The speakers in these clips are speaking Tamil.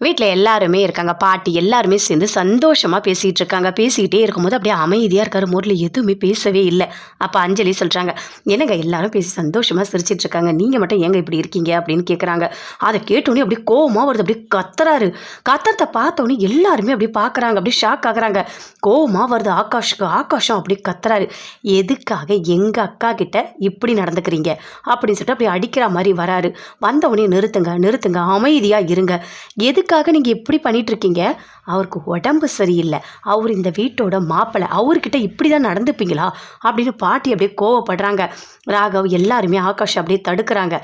வீட்டில் எல்லாருமே இருக்காங்க. பாட்டி எல்லாருமே சேர்ந்து சந்தோஷமாக பேசிகிட்டு இருக்காங்க. பேசிக்கிட்டே இருக்கும்போது அப்படியே அமைதியாக இருக்காரு. முரளி எதுவுமே பேசவே இல்லை. அப்போ அஞ்சலி சொல்கிறாங்க என்னங்க எல்லாரும் பேசி சந்தோஷமாக சிரிச்சிட்டு இருக்காங்க. நீங்கள் மட்டும் ஏங்க இப்படி இருக்கீங்க? அப்படின்னு கேட்குறாங்க அதை கேட்டோன்னே அப்படியே கோவமாக வருது. அப்படியே கத்துறாரு. கத்துறத பார்த்தோன்னே எல்லாருமே அப்படியே பார்க்குறாங்க அப்படியே ஷாக் ஆகுறாங்க. கோவமாக வருது. ஆகாஷுக்கு ஆகாஷம் அப்படியே கத்துறாரு. எதுக்காக எங்கள் அக்கா கிட்ட இப்படி நடந்துக்கிறீங்க? அப்படின்னு சொல்லிட்டு அப்படியே அடிக்கிற மாதிரி வராரு. வந்தவொடனே நிறுத்துங்க நிறுத்துங்க. அமைதியாக இருங்க. அவருக்காக நீங்கள் இப்படி பண்ணிகிட்ருக்கீங்க அவருக்கு உடம்பு சரியில்லை. அவர் இந்த வீட்டோட மாப்பிள்ளை. அவர்கிட்ட இப்படி தான் நடந்துப்பீங்களா? அப்படின்னு பாட்டி அப்படியே கோவப்படுறாங்க. ராகவ் எல்லாருமே ஆகாஷ் அப்படியே தடுக்கிறாங்க.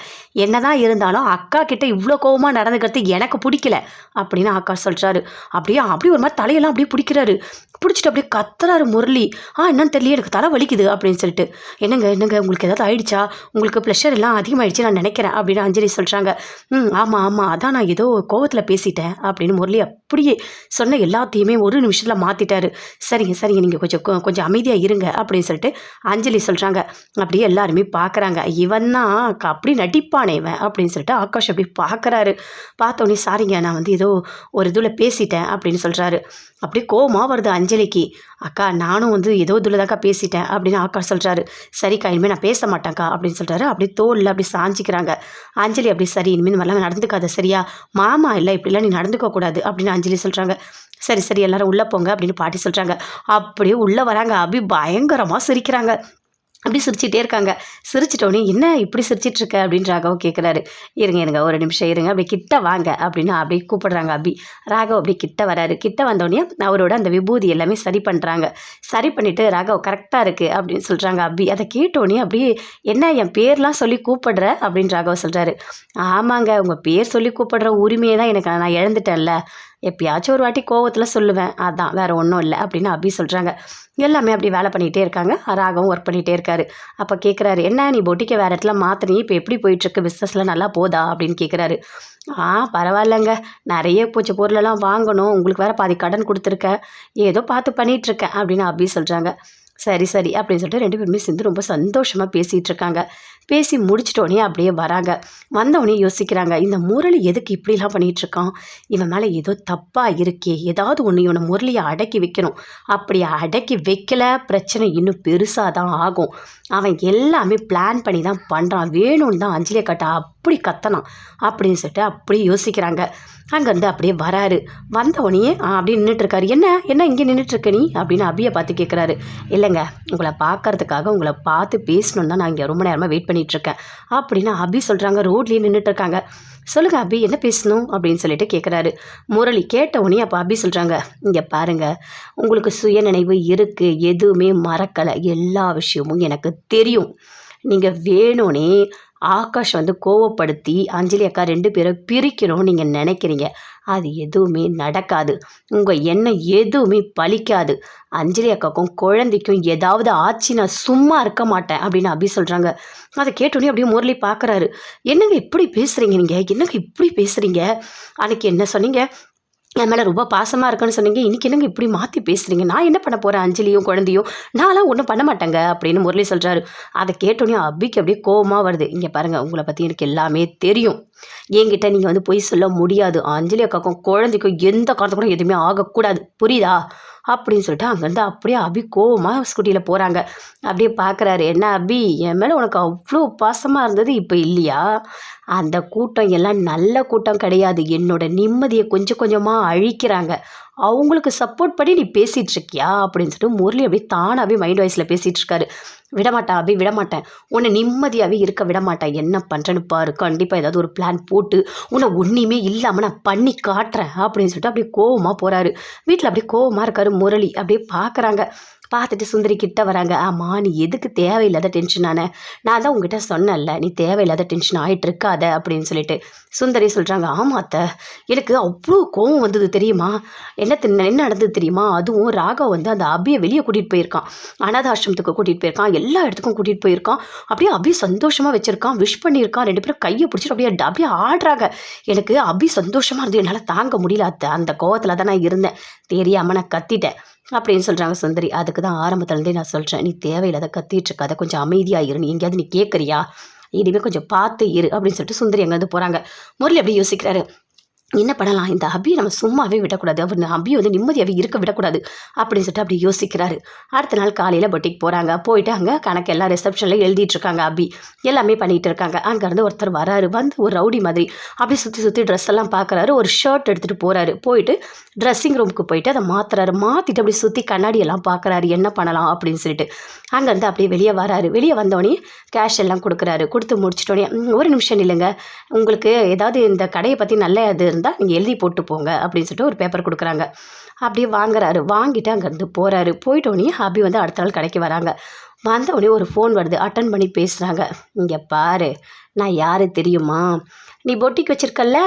என்னதான் இருந்தாலும் அக்கா கிட்ட இவ்வளோ கோவமாக நடந்துக்கிறது எனக்கு பிடிக்கல அப்படின்னு ஆகாஷ் சொல்கிறாரு அப்படியே அப்படியே ஒரு மாதிரி தலையெல்லாம் அப்படியே பிடிக்கிறாரு. பிடிச்சிட்டு அப்படியே கத்துறாரு முரளி. ஆ என்னன்னு தெரியல எனக்கு தலை வலிக்குது அப்படின்னு சொல்லிட்டு. என்னங்க என்னங்க உங்களுக்கு ஏதாவது ஆயிடுச்சா? உங்களுக்கு ப்ரெஷர் எல்லாம் அதிகமாகிடுச்சு நான் நினைக்கிறேன் அப்படின்னு அஞ்சலி சொல்கிறாங்க ம் ஆமாம் ஆமாம் அதான் நான் ஏதோ கோவத்தில் பேசிட்டேன் அப்படின்னு முரளி அப்படியே சொன்ன எல்லாத்தையுமே ஒரு நிமிஷத்தில் மாற்றிட்டாரு சரிங்க சரிங்க நீங்கள் கொஞ்சம் கொ- கொஞ்சம் அமைதியாக இருங்க அப்படின்னு சொல்லிட்டு அஞ்சலி சொல்கிறாங்க அப்படியே எல்லாருமே பார்க்குறாங்க இவன் தான் அப்படி நடிப்பானே இவன் அப்படின்னு சொல்லிட்டு ஆகாஷ் அப்படி பார்க்குறாரு பார்த்தோன்னே சாரிங்க நான் வந்து ஏதோ ஒரு இதில் பேசிட்டேன் அப்படின்னு சொல்கிறாரு அப்படியே கோபமாக வருது அஞ்சலிக்கு. அக்கா நானும் வந்து ஏதோ இதில் பேசிட்டேன் அப்படின்னு அக்கா சொல்கிறாரு சரிக்கா இனிமேல் நான் பேச மாட்டேன்க்கா அப்படின்னு சொல்கிறாரு அப்படியே தோளில் அப்படி சாஞ்சிக்கிறாங்க. அஞ்சலி அப்படி சரி இனிமேல் மாதிரிலாம் நடந்துக்காத சரியா? மாமா இல்லை இப்படிலாம் நீ நடந்துக்க கூடாது அப்படின்னு அஞ்சலி சொல்கிறாங்க சரி சரி எல்லாரும் உள்ளே போங்க அப்படின்னு பாட்டி சொல்கிறாங்க அப்படியே உள்ளே வராங்க. அபி பயங்கரமாக சிரிக்கிறாங்க. அப்படி சிரிச்சிட்டே இருக்காங்க. சிரிச்சிட்டோன்னே என்ன இப்படி சிரிச்சிட்டு இருக்க அப்படின்னு ராகவ் கேட்குறாரு இருங்க இருங்க ஒரு நிமிஷம் இருங்க. அப்படி கிட்ட வாங்க. அப்படின்னு அப்படியே கூப்பிடுறாங்க அபி. ராகவ் அப்படி கிட்ட வராரு. கிட்ட வந்தோடனே அவரோட அந்த விபூதி எல்லாமே சரி பண்ணுறாங்க சரி பண்ணிவிட்டு ராகவ் கரெக்டாக இருக்குது அப்படின்னு சொல்கிறாங்க அபி. அதை கேட்டோடனே அப்படியே என்ன என் பேர்லாம் சொல்லி கூப்பிடுற? அப்படின்னு ராகவ் சொல்கிறாரு ஆமாங்க உங்கள் பேர் சொல்லி கூப்பிடுற உரிமையை தான் எனக்கு நான் இழந்துட்டேன்ல. எப்பயாச்சும் ஒரு வாட்டி கோவத்தில் சொல்லுவேன். அதான் வேறு ஒன்றும் இல்லை அப்படின்னு அபி சொல்கிறாங்க எல்லாமே அப்படி வேலை பண்ணிகிட்டே இருக்காங்க. ராகவும் ஒர்க் பண்ணிகிட்டே இருக்காரு. அப்போ கேட்குறாரு என்ன நீ பொட்டிக்கை வேறு இடத்துல மாற்றினி இப்போ எப்படி போயிட்டுருக்கு? பிஸ்னஸில் நல்லா போதா? அப்படின்னு கேட்குறாரு ஆ பரவாயில்லைங்க. நிறைய பூச்சி பொருளெல்லாம் வாங்கணும். உங்களுக்கு வேறு பாதி கடன் கொடுத்துருக்கேன் ஏதோ பார்த்து பண்ணிகிட்ருக்கேன் அப்படின்னு அபி சொல்கிறாங்க சரி சரி. அப்படின்னு சொல்லிட்டு ரெண்டு பேருமே சேர்ந்து ரொம்ப சந்தோஷமாக பேசிகிட்டு இருக்காங்க. பேசி முடிச்சிட்டோடனே அப்படியே வராங்க. வந்தவொடனே யோசிக்கிறாங்க இந்த முரளி எதுக்கு இப்படிலாம் பண்ணிகிட்டு இருக்கான் இவன் மேலே ஏதோ தப்பாக இருக்கே ஏதாவது ஒன்று இவனை முரளியை அடக்கி வைக்கணும். அப்படி அடக்கி வைக்கல பிரச்சனை இன்னும் பெருசாக தான் ஆகும். அவன் எல்லாமே பிளான் பண்ணி தான் பண்ணுறான் வேணும்னு தான் அஞ்சலியை கட்ட அப்படி கத்தனான் அப்படின்னு சொல்லிட்டு அப்படி யோசிக்கிறாங்க. அங்கேருந்து அப்படியே வராரு. வந்தவனையே அப்படியே நின்றுட்டுருக்காரு என்ன? என்ன இங்கே நின்றுட்டு இருக்க நீ? அப்படின்னு அபியை பார்த்து கேட்குறாரு இல்லைங்க உங்களை பார்க்கறதுக்காக உங்களை பார்த்து பேசணுன்னு தான் நான் இங்கே ரொம்ப நேரமாக வெயிட் பண்ணிட்டு இருக்கேன் அப்படின்னு அபி சொல்கிறாங்க ரோட்லேயே நின்றுட்டுருக்காங்க சொல்லுங்க அபி என்ன பேசணும்? அப்படின்னு சொல்லிட்டு கேட்குறாரு முரளி கேட்ட உடனே அப்போ அபி சொல்கிறாங்க இங்கே பாருங்க உங்களுக்கு சுயநினைவு இருக்குது எதுவுமே மறக்கலை. எல்லா விஷயமும் எனக்கு தெரியும். நீங்கள் வேணும்னே ஆகாஷ் வந்து கோவப்படுத்தி அஞ்சலி அக்கா ரெண்டு பேரும் பிரிக்கணும்னு நீங்கள் நினைக்கிறீங்க. அது எதுவுமே நடக்காது. உங்கள் எண்ணம் எதுவுமே பலிக்காது அஞ்சலி அக்காக்கும் குழந்தைக்கும் ஏதாவது ஆச்சு நான் சும்மா இருக்க மாட்டேன் அப்படின்னு அப்படி சொல்கிறாங்க அதை கேட்டோன்னே அப்படியே முரளி பார்க்குறாரு என்னங்க இப்படி பேசுகிறீங்க நீங்கள் என்னங்க இப்படி பேசுகிறீங்க அன்றைக்கி என்ன சொன்னீங்க? என் மேலே ரொம்ப பாசமாக இருக்குன்னு சொன்னீங்க. இன்றைக்கி என்னங்க இப்படி மாற்றி பேசுகிறீங்க நான் என்ன பண்ண போகிறேன் அஞ்சலியும் குழந்தையும்? நான்லாம் ஒன்றும் பண்ண மாட்டேங்க அப்படின்னு முரளி சொல்கிறாரு அதை கேட்டோன்னே அபிக்கு அப்படியே கோபமாக வருது. இங்கே பாருங்கள் உங்களை பற்றி எனக்கு எல்லாமே தெரியும். என்கிட்ட நீங்கள் வந்து பொய் சொல்ல முடியாது. அஞ்சலி அக்காக்கும் குழந்தைக்கும் எந்த காரணத்துக்கும் எதுவுமே ஆகக்கூடாது. புரியுதா? அப்படின்னு சொல்லிட்டு அங்கேருந்து அப்படியே அபி கோவமாக ஸ்கூட்டியில் போகிறாங்க அப்படியே பார்க்குறாரு என்ன அபி? என் மேலே உனக்கு அவ்வளோ பாசமாக இருந்தது இப்போ இல்லையா? அந்த கூட்டம் எல்லாம் நல்ல கூட்டம் கிடையாது. என்னோட நிம்மதியை கொஞ்சம் கொஞ்சமாக அழிக்கிறாங்க. அவங்களுக்கு சப்போர்ட் பண்ணி நீ பேசிகிட்டு இருக்கியா அப்படின்னு சொல்லிட்டு முரளி அப்படியே தானாகவே மைண்ட் வாய்ஸில் பேசிகிட்டு இருக்காரு விடமாட்டேன் அபி விடமாட்டேன். உன்னை நிம்மதியாகவே இருக்க விடமாட்டேன். என்ன பண்ணுறேன்னு பாரு. கண்டிப்பாக ஏதாவது ஒரு பிளான் போட்டு உன்னை ஒன்றுமே இல்லாமல் நான் பண்ணி காட்டுறேன். அப்படின்னு சொல்லிட்டு அப்படியே கோவமாக போகிறாரு வீட்டில் அப்படியே கோவமாக இருக்காரு முரளி. அப்படியே பார்க்குறாங்க பார்த்துட்டு சுந்தரி கிட்ட வராங்க. ஆமாம் நீ எதுக்கு தேவையில்லாத டென்ஷன் ஆன? நான் தான் உங்ககிட்ட சொன்னேன்ல நீ தேவையில்லாத டென்ஷன் ஆகிட்டு இருக்காத அப்படின்னு சொல்லிட்டு. சுந்தரி சொல்கிறாங்க ஆமா அத்தை எனக்கு அவ்வளோ கோவம் வந்தது தெரியுமா? என்ன என்ன நடந்தது தெரியுமா? அதுவும் ராகவ் வந்து அந்த அபியை வெளியே கூட்டிகிட்டு போயிருக்கான். அனாத ஆசிரமத்துக்கு கூட்டிகிட்டு போயிருக்கான். எல்லா இடத்துக்கும் கூட்டிகிட்டு போயிருக்கான். அப்படியே அபி சந்தோஷமாக வச்சுருக்கான். விஷ் பண்ணியிருக்கான். ரெண்டு பேரும் கையை பிடிச்சிட்டு அப்படியே அப்படியே ஆடுறாங்க. எனக்கு அபி சந்தோஷமாக இருந்தது. என்னால் தாங்க முடியல அத்தை. அந்த கோவத்தில் தான் நான் இருந்தேன். தெரியாமல் நான் கத்திட்டேன். அப்படின்னு சொல்கிறாங்க சுந்தரி. அதுக்கு தான் ஆரம்பத்துலேருந்தே நான் சொல்கிறேன் நீ தேவையில்லாத கத்திட்டு இருக்காத கொஞ்சம் அமைதியாக இரு. நீ எங்கேயாவது நீ கேட்குறியா இனிமேல் கொஞ்சம் பார்த்து இரு அப்படின்னு சொல்லிட்டு சுந்தரி அங்கேருந்து போகிறாங்க முரளி அப்படி யோசிக்கிறாரு. என்ன பண்ணலாம்? இந்த அபியை நம்ம சும்மாவே விடக்கூடாது. அவர் அபியை வந்து நிம்மதியாகவே இருக்க விடக்கூடாது அப்படின்னு சொல்லிட்டு அப்படி யோசிக்கிறாரு. அடுத்த நாள் காலையில் பொட்டிக்கு போகிறாங்க போயிட்டு அங்கே கணக்கு எல்லாம் ரிசப்ஷனில் எழுதிட்டு இருக்காங்க அபி. எல்லாமே பண்ணிகிட்டு இருக்காங்க. அங்கேருந்து ஒருத்தர் வராரு. வந்து ஒரு ரவுடி மாதிரி. அப்படியே சுற்றி சுற்றி ட்ரெஸ் எல்லாம் பார்க்குறாரு ஒரு ஷர்ட் எடுத்துகிட்டு போகிறாரு போயிட்டு ட்ரெஸ்ஸிங் ரூமுக்கு போயிட்டு அதை மாற்றுறாரு மாற்றிட்டு அப்படி சுற்றி கண்ணாடியெல்லாம் பார்க்குறாரு என்ன பண்ணலாம் அப்படின்னு சொல்லிட்டு. அங்கேருந்து அப்படியே வெளியே வராரு. வெளியே வந்தோடனே கேஷ் எல்லாம் கொடுக்குறாரு. கொடுத்து முடிச்சிட்டோடனே ஒரு நிமிஷம் இல்லைங்க உங்களுக்கு ஏதாவது இந்த கடையை பற்றி நல்ல இது இருந்தால் நீங்கள் எழுதி போட்டு போங்க அப்படின்னு சொல்லிட்டு ஒரு பேப்பர் கொடுக்குறாங்க. அப்படியே வாங்குறாரு. வாங்கிட்டு அங்கேருந்து போகிறாரு போயிட்டோடனே ஹாபி வந்து அடுத்த நாள் கடைக்கு வராங்க. வந்தவுடனே ஒரு ஃபோன் வருது. அட்டன் பண்ணி பேசுகிறாங்க இங்கே பாரு நான் யார் தெரியுமா? நீ பொட்டிக் வச்சிருக்கல்ல?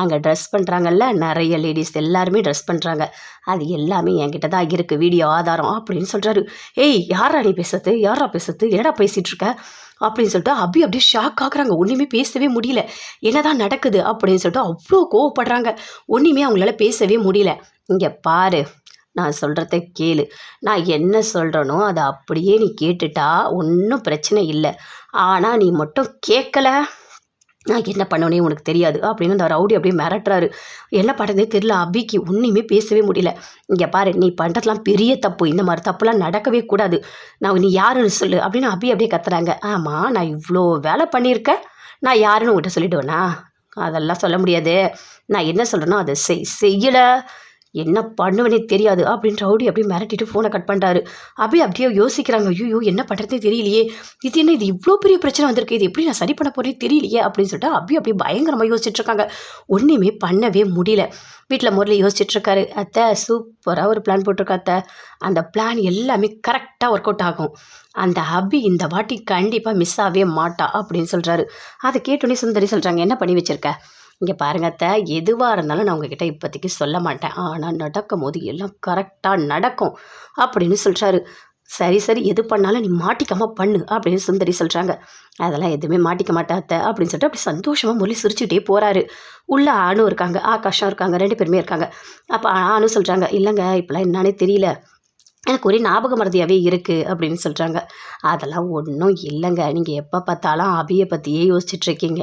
அங்கே ட்ரெஸ் பண்ணுறாங்கல்ல நிறைய லேடிஸ் எல்லாருமே ட்ரெஸ் பண்ணுறாங்க அது எல்லாமே என்கிட்ட தான் இருக்குது வீடியோ ஆதாரம் அப்படின்னு சொல்கிறாரு ஏய் யாரா நீ பேசுறது? யாரா பேசுறது? என்னடா பேசிகிட்ருக்க அப்படின்னு சொல்லிட்டு அப்படி அப்படியே ஷாக் ஆகுறாங்க. ஒன்றுமே பேசவே முடியல. என்னதான் நடக்குது அப்படின்னு சொல்லிட்டு அவ்வளோ கோவப்படுறாங்க. ஒன்றுமே அவங்களால பேசவே முடியல. இங்கே பாரு நான் சொல்கிறத கேளு. நான் என்ன சொல்கிறேனோ அதை அப்படியே நீ கேட்டுட்டா ஒன்றும் பிரச்சனை இல்லை. ஆனால் நீ மட்டும் கேட்கல நான் என்ன பண்ணனே உனக்கு தெரியாது அப்படின்னு அந்த ரவுடி அப்படியே மிரட்டுறாரு. என்ன பண்ணுறதே தெரியல. அபிக்கு ஒன்றுமே பேசவே முடியல. இங்கே பாரு நீ பண்ணுறதுலாம் பெரிய தப்பு. இந்த மாதிரி தப்புலாம் நடக்கவே கூடாது. நான் நீ யாருன்னு சொல்லு அப்படின்னு அபி அப்படியே கத்துறாங்க. ஆமாம் நான் இவ்வளோ வேலை பண்ணியிருக்கேன். நான் யாருன்னு உங்கள்கிட்ட சொல்லிவிடுவேனா அதெல்லாம் சொல்ல முடியாது. நான் என்ன சொல்கிறேனோ அதை செய் செய்யலை. என்ன பண்ணுவேனே தெரியாது அப்படின்னு ரவுடி அப்படியே மிரட்டிட்டு ஃபோனை கட் பண்ணிட்டாரு. அப்படியே அப்படியே யோசிக்கிறாங்க. ஐயோ என்ன பண்ணுறதே தெரியலையே. இது என்ன இது இவ்வளோ பெரிய பிரச்சனை வந்திருக்கு. இது எப்படி நான் சரி பண்ண போகிறேன் தெரியலையே அப்படின்னு சொல்லிட்டு அப்படியே அப்படியே பயங்கரமாக யோசிச்சுட்டு இருக்காங்க. ஒன்றுமே பண்ணவே முடியல. வீட்டில் முரளி யோசிச்சுட்ருக்காரு அத்தை சூப்பராக ஒரு பிளான் போட்டிருக்கா அத்தை. அந்த பிளான் எல்லாமே கரெக்டாக ஒர்க் அவுட் ஆகும். அந்த அபி இந்த வாட்டி கண்டிப்பாக மிஸ் ஆகவே மாட்டா அப்படின்னு சொல்கிறாரு அதை கேட்டோன்னே சுந்தரி சொல்கிறாங்க என்ன பண்ணி வச்சிருக்க? இங்கே பாருங்க அத்தை எதுவாக இருந்தாலும் நான் உங்ககிட்ட இப்போதைக்கு சொல்ல மாட்டேன். ஆனால் நடக்கும் போது எல்லாம் கரெக்டாக நடக்கும் அப்படின்னு சொல்கிறாரு சரி சரி எது பண்ணாலும் நீ மாட்டிக்காமல் பண்ணு அப்படின்னு சுந்தரி சொல்கிறாங்க அதெல்லாம் எதுவுமே மாட்டிக்க மாட்டாத்த அப்படின்னு சொல்லிட்டு அப்படி சந்தோஷமாக மொழி சிரிச்சுட்டே போகிறாரு உள்ள ஆணும் இருக்காங்க ஆகாஷம் இருக்காங்க ரெண்டு பேருமே இருக்காங்க. அப்போ ஆணும் சொல்கிறாங்க இல்லைங்க இப்போலாம் என்னன்னே தெரியல. எனக்கு ஒரே ஞாபக மறதியாகவே இருக்குது அப்படின்னு சொல்கிறாங்க அதெல்லாம் ஒன்றும் இல்லைங்க. நீங்கள் எப்போ பார்த்தாலும் அபியை பற்றியே யோசிச்சுட்ருக்கீங்க.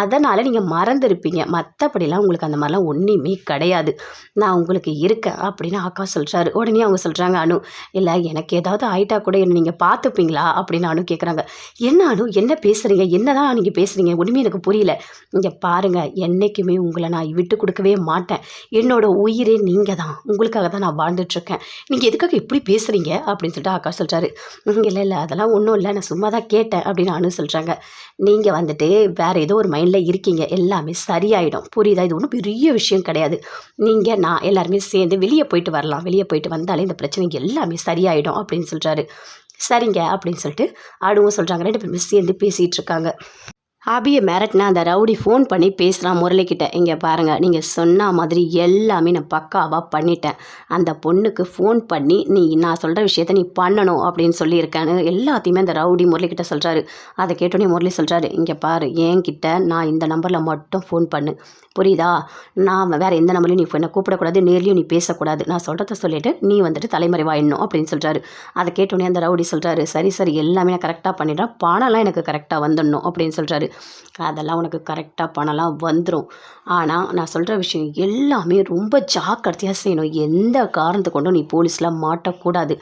அதனால் நீங்கள் மறந்துருப்பீங்க. மற்றபடிலாம் உங்களுக்கு அந்த மாதிரிலாம் ஒன்றுமே கிடையாது. நான் உங்களுக்கு இருக்கேன் அப்படின்னு அக்கா சொல்கிறாரு உடனே அவங்க சொல்கிறாங்க அனு இல்லை எனக்கு ஏதாவது ஆயிட்டா கூட என்ன நீங்கள் பார்த்துப்பீங்களா? அப்படின்னு அனு கேட்குறாங்க என்ன அனு? என்ன பேசுகிறீங்க என்ன தான் நீங்கள் பேசுகிறீங்க ஒன்றுமே எனக்கு புரியல. இங்கே பாருங்கள் என்றைக்குமே உங்களை நான் விட்டு கொடுக்கவே மாட்டேன். என்னோடய உயிரே நீங்கள் தான் உங்களுக்காக தான் நான் வாழ்ந்துட்டுருக்கேன் நீங்கள் எதுக்காக இப்படி பேசுகிறீங்க அப்படின்னு சொல்லிட்டு அக்கா சொல்கிறாரு இல்லை இல்லை அதெல்லாம் ஒன்றும் இல்லை. நான் சும்மா தான் கேட்டேன் அப்படின்னு அனு சொல்கிறாங்க நீங்கள் வந்துட்டு வேறு ஏதோ ஒரு மைண்டில் இருக்கீங்க. எல்லாமே சரியாயிடும். புரியுதா? இது ஒன்றும் பெரிய விஷயம் கிடையாது. நீங்கள் நான் எல்லாருமே சேர்ந்து வெளியே போயிட்டு வரலாம். வெளியே போயிட்டு வந்தாலே இந்த பிரச்சனை எல்லாமே சரியாயிடும் அப்படின்னு சொல்கிறாரு சரிங்க அப்படின்னு சொல்லிட்டு அடுவும் சொல்கிறாங்க ரெண்டு பேருமே சேர்ந்து பேசிகிட்டு இருக்காங்க. ஆபியை மேரட்னா அந்த ரவுடி ஃபோன் பண்ணி பேசுகிறான் முரளிக்கிட்ட இங்கே பாருங்கள் நீங்கள் சொன்ன மாதிரி எல்லாமே நான் பக்காவாக பண்ணிட்டேன். அந்த பொண்ணுக்கு ஃபோன் பண்ணி நீ நான் சொல்கிற விஷயத்த நீ பண்ணணும் அப்படின்னு சொல்லியிருக்கேன்னு எல்லாத்தையுமே அந்த ரவுடி முரளிக்கிட்ட சொல்கிறாரு அதை கேட்டோன்னே முரளி சொல்கிறாரு இங்கே பாரு என்கிட்ட நான் இந்த நம்பரில் மட்டும் ஃபோன் பண்ணு. புரியுதா? நான் வேறு எந்த நம்பர்லையும் நீ என்னை கூப்பிடக்கூடாது நேர்லையும் நீ பேசக்கூடாது. நான் சொல்கிறத சொல்லிவிட்டு நீ வந்துட்டு தலைமறைவாயிடணும் அப்படின்னு சொல்கிறாரு அதை கேட்டோன்னே அந்த ரவுடி சொல்கிறாரு சரி சரி எல்லாமே நான் கரெக்டாக பண்ணிடுறேன். பணம்லாம் எனக்கு கரெக்டாக வந்துடணும் அப்படின்னு சொல்கிறாரு அதெல்லாம் உனக்கு கரெக்டாக பணம்லாம் வந்துடும் ஆனால் நான் சொல்கிற விஷயம் எல்லாமே ரொம்ப ஜாக்கிரதையாக செய்யணும். எந்த காரணத்தை கொண்டும் நீ போலீஸில் மாட்டக்கூடாது.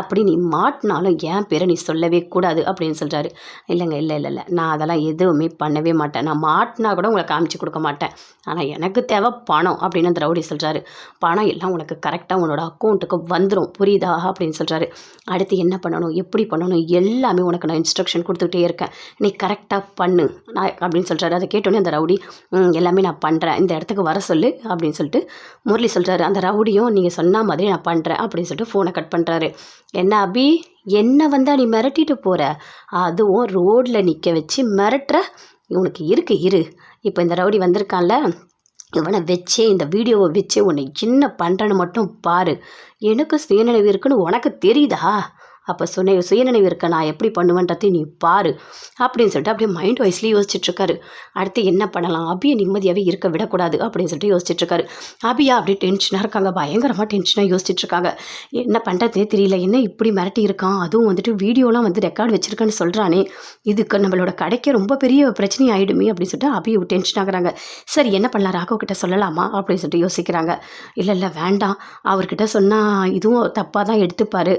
அப்படி நீ மாட்டினாலும் என் பேரை நீ சொல்லவே கூடாது அப்படின்னு சொல்கிறாரு இல்லைங்க இல்லை இல்லை இல்லை. நான் அதெல்லாம் எதுவுமே பண்ணவே மாட்டேன். நான் மாட்டினா கூட உங்களை காமிச்சு கொடுக்க மாட்டேன். ஆனால் எனக்கு தேவை பணம் அப்படின்னு அந்த ரவுடி சொல்கிறாரு பணம் எல்லாம் உனக்கு கரெக்டாக உன்னோட அக்கௌண்ட்டுக்கு வந்துடும் புரியுதா? அப்படின்னு சொல்கிறாரு அடுத்து என்ன பண்ணணும்? எப்படி பண்ணணும்? எல்லாமே உனக்கு நான் இன்ஸ்ட்ரக்ஷன் கொடுத்துக்கிட்டே இருக்கேன். நீ கரெக்டாக பண்ணு. நான் அப்படின்னு சொல்கிறாரு அதை கேட்டோன்னே அந்த ரவுடி எல்லாமே நான் பண்ணுறேன் இந்த இடத்துக்கு வர சொல்லு அப்படின்னு சொல்லிட்டு முரளி சொல்கிறாரு அந்த ரவுடியும் நீங்கள் சொன்ன மாதிரி நான் பண்ணுறேன் அப்படின்னு சொல்லிட்டு ஃபோனை கட் பண்ணுறாரு என்ன அபி என்ன வந்தால் நீ மிரட்டிட்டு போகிற அதுவும் ரோட்டில் நிற்க வச்சு மிரட்டுற? உனக்கு இருக்கு இரு. இப்போ இந்த ரவுடி வந்திருக்கான்ல இவனை வச்சே இந்த வீடியோவை வச்சே உன்னை என்ன பண்ணுறேன்னு மட்டும் பாரு. எனக்கு சுயநினைவு இருக்குன்னு உனக்கு தெரியுதா? அப்போ சுய சுயநினைவு இருக்க நான் எப்படி பண்ணுவேன்றதையும் நீ பாரு அப்படின்னு சொல்லிட்டு அப்படியே மைண்ட் வைஸ்லேயே யோசிச்சுட்ருக்காரு அடுத்து என்ன பண்ணலாம்? அபியை நிம்மதியாகவே இருக்க விடக்கூடாது அப்படின்னு சொல்லிட்டு யோசிச்சுட்ருக்காரு அபியா அப்படியே டென்ஷனாக இருக்காங்க. பயங்கரமாக டென்ஷனாக யோசிச்சுட்ருக்காங்க என்ன பண்ணுறதே தெரியல. என்ன இப்படி மிரட்டி இருக்கான்? அதுவும் வந்துட்டு வீடியோலாம் வந்து ரெக்கார்டு வச்சுருக்கேன்னு சொல்கிறானே இதுக்கு நம்மளோட கடைக்கு ரொம்ப பெரிய பிரச்சனை ஆகிடுமே அப்படின்னு சொல்லிட்டு அபி டென்ஷன் ஆகுறாங்க. சரி என்ன பண்ணலாம்? ராகவ் கிட்ட சொல்லலாமா? அப்படின்னு சொல்லிட்டு யோசிக்கிறாங்க. இல்லை இல்லை வேண்டாம். அவர்கிட்ட சொன்னால் இதுவும் தப்பாக தான் எடுத்துப்பார்.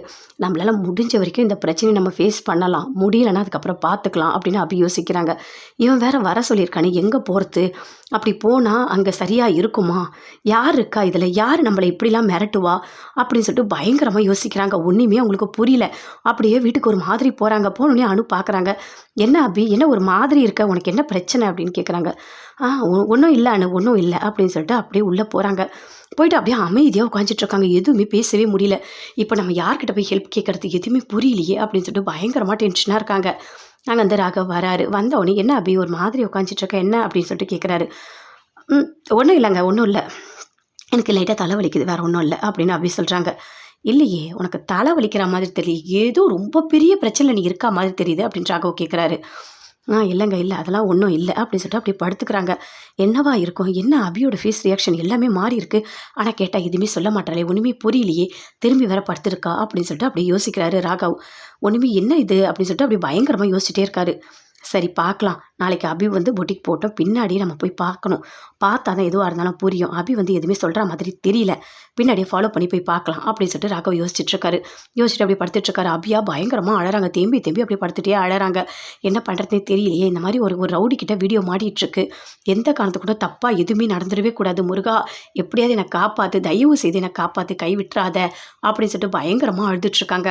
நம்மளால முடிஞ்ச வரைக்கும் இந்த பிரச்சனையை நம்ம ஃபேஸ் பண்ணலாம். முடியலைன்னா அதுக்கப்புறம் பார்த்துக்கலாம் அப்படின்னு அபி யோசிக்கிறாங்க. இவன் வேற வர சொல்லியிருக்கானே எங்கே போகிறது அப்படி போனால் அங்கே சரியாக இருக்குமா? யார் இருக்கா இதில்? யார் நம்மளை இப்படிலாம் மிரட்டுவா? அப்படின்னு சொல்லிட்டு பயங்கரமாக யோசிக்கிறாங்க. ஒன்றுமே அவங்களுக்கு புரியல. அப்படியே வீட்டுக்கு ஒரு மாதிரி போகிறாங்க போனோடனே அனு பார்க்குறாங்க என்ன அபி? என்ன ஒரு மாதிரி இருக்க? உனக்கு என்ன பிரச்சனை? அப்படின்னு கேட்குறாங்க ஆ ஒன்றும் இல்லை அனு ஒன்றும் இல்லை அப்படின்னு சொல்லிட்டு அப்படியே உள்ளே போகிறாங்க போயிட்டு அப்படியே அமைதியாக உட்காந்துட்ருக்காங்க எதுவுமே பேசவே முடியல. இப்போ நம்ம யார்கிட்ட போய் ஹெல்ப் கேட்குறது? எதுவுமே புரியலையே அப்படின்னு சொல்லிட்டு பயங்கரமாக டென்ஷனாக இருக்காங்க. நாங்கள் அந்த ராகவ் வராரு. வந்தவொடனே என்ன அப்படி ஒரு மாதிரி உட்காந்துட்ருக்க என்ன? அப்படின்னு சொல்லிட்டு கேட்குறாரு ம் ஒன்றும் இல்லைங்க ஒன்றும் இல்லை. எனக்கு லைட்டாக தலை வலிக்குது வேறு ஒன்றும் இல்லை அப்படின்னு அப்படி சொல்கிறாங்க இல்லையே உனக்கு தலை வலிக்கிற மாதிரி தெரியல ஏதோ ரொம்ப பெரிய பிரச்சனை நீ இருக்கா மாதிரி தெரியுது அப்படின்னு ராகவ் கேட்குறாரு ஆ இல்லைங்க இல்லை அதெல்லாம் ஒன்றும் இல்லை அப்படின்னு சொல்லிட்டு அப்படி படுத்துக்கிறாங்க. என்னவா இருக்கும்? என்ன அபியோட ஃபேஸ் ரியாக்ஷன் எல்லாமே மாறி இருக்கு. ஆனால் கேட்டால் எதுவுமே சொல்ல மாட்டாளே ஒன்றுமே புரியலையே திரும்பி வர படுத்துருக்கா? அப்படின்னு சொல்லிட்டு அப்படியே யோசிக்கிறாரு ராகவ். ஒன்றுமே என்ன இது? அப்படின்னு சொல்லிட்டு அப்படி பயங்கரமாக யோசிச்சுட்டே இருக்காரு. சரி பார்க்கலாம். நாளைக்கு அபி வந்து பொட்டிக் போட்டோம். பின்னாடி நம்ம போய் பார்க்கணும். பார்த்தா தான் எதுவாக இருந்தாலும் புரியும். அபி வந்து எதுவுமே சொல்கிற மாதிரி தெரியல. பின்னாடியே ஃபாலோ பண்ணி போய் பார்க்கலாம் அப்படின்னு சொல்லிட்டு ராகவ் யோசிச்சுட்டு இருக்காரு யோசிச்சுட்டு அப்படி படுத்துட்டு இருக்காரு அபியா பயங்கரமாக அழறாங்க. தேம்பி தேம்பி அப்படி படுத்துட்டே அழறாங்க. என்ன பண்ணுறதுனே தெரியலையே. இந்த மாதிரி ஒரு ஒரு ரவுடி கிட்ட வீடியோ மாடிட்டுருக்கு. எந்த காரணத்து கூட தப்பாக எதுவுமே நடந்துடவே கூடாது. முருகா எப்படியாவது என்னை காப்பாற்று தயவு செய்து என்னை காப்பாற்று கை விட்டுறாத அப்படின்னு சொல்லிட்டு பயங்கரமாக அழுதுட்ருக்காங்க.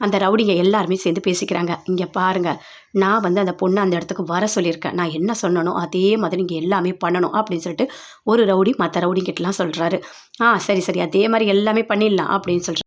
அந்த ரவுடிங்க எல்லாருமே சேர்ந்து பேசிக்கிறாங்க. இங்கே பாருங்க நான் வந்து அந்த பொண்ணை அந்த இடத்துக்கு வர சொல்லியிருக்கேன். நான் என்ன சொன்னனோ அதே மாதிரி நீங்கள் எல்லாமே பண்ணணும் அப்படின்னு சொல்லிட்டு ஒரு ரவுடி மற்ற ரவுடிங்கிட்டலாம் சொல்கிறாரு ஆ சரி சரி அதே மாதிரி எல்லாமே பண்ணிடலாம் அப்படின்னு சொல்கிறேன்